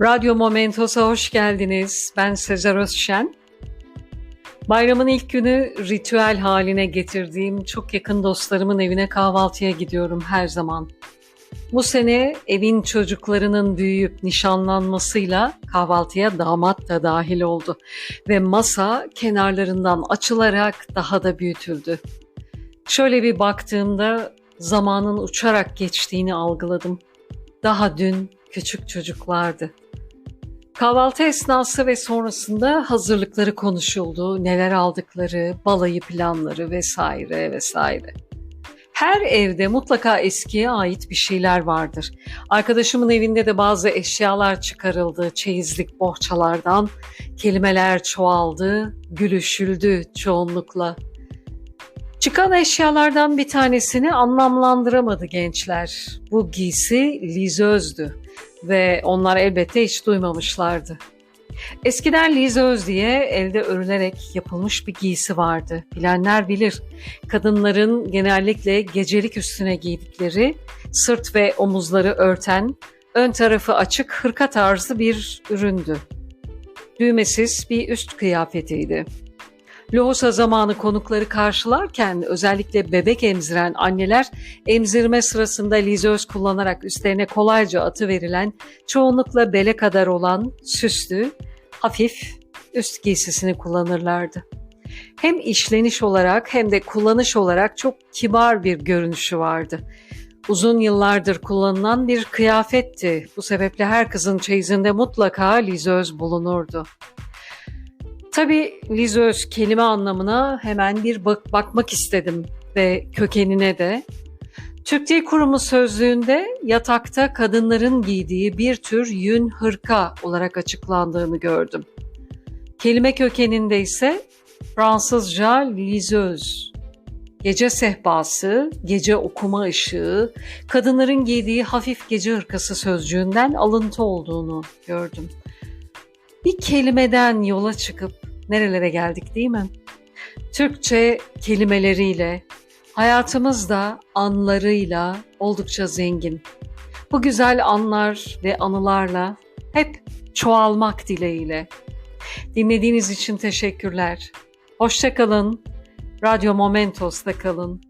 Radyo Momentos'a hoş geldiniz. Ben Sezer Özşen. Bayramın ilk günü ritüel haline getirdiğim çok yakın dostlarımın evine kahvaltıya gidiyorum her zaman. Bu sene evin çocuklarının büyüyüp nişanlanmasıyla kahvaltıya damat da dahil oldu ve masa kenarlarından açılarak daha da büyütüldü. Şöyle bir baktığımda zamanın uçarak geçtiğini algıladım. Daha dün küçük çocuklardı. Kahvaltı esnası ve sonrasında hazırlıkları konuşuldu, neler aldıkları, balayı planları vesaire vesaire. Her evde mutlaka eskiye ait bir şeyler vardır. Arkadaşımın evinde de bazı eşyalar çıkarıldı, çeyizlik bohçalardan, kelimeler çoğaldı, gülüşüldü çoğunlukla. Çıkan eşyalardan bir tanesini anlamlandıramadı gençler. Bu giysi lizözdü ve onlar elbette hiç duymamışlardı. Eskiden lizöz diye elde örülerek yapılmış bir giysi vardı. Bilenler bilir. Kadınların genellikle gecelik üstüne giydikleri, sırt ve omuzları örten, ön tarafı açık hırka tarzı bir üründü. Düğmesiz bir üst kıyafetiydi. Lohusa zamanı konukları karşılarken özellikle bebek emziren anneler emzirme sırasında lizöz kullanarak üstlerine kolayca atı verilen çoğunlukla bele kadar olan süslü, hafif üst giysisini kullanırlardı. Hem işleniş olarak hem de kullanış olarak çok kibar bir görünüşü vardı. Uzun yıllardır kullanılan bir kıyafetti. Bu sebeple her kızın çeyizinde mutlaka lizöz bulunurdu. Tabii lizöz kelime anlamına hemen bir bak bakmak istedim ve kökenine de. Türk Dil Kurumu sözlüğünde yatakta kadınların giydiği bir tür yün hırka olarak açıklandığını gördüm. Kelime kökeninde ise Fransızca lizöz, gece sehpası, gece okuma ışığı, kadınların giydiği hafif gece hırkası sözcüğünden alıntı olduğunu gördüm. Bir kelimeden yola çıkıp nerelere geldik değil mi? Türkçe kelimeleriyle, hayatımız da anlarıyla oldukça zengin. Bu güzel anlar ve anılarla hep çoğalmak dileğiyle. Dinlediğiniz için teşekkürler. Hoşçakalın. Radyo Momentos'ta kalın.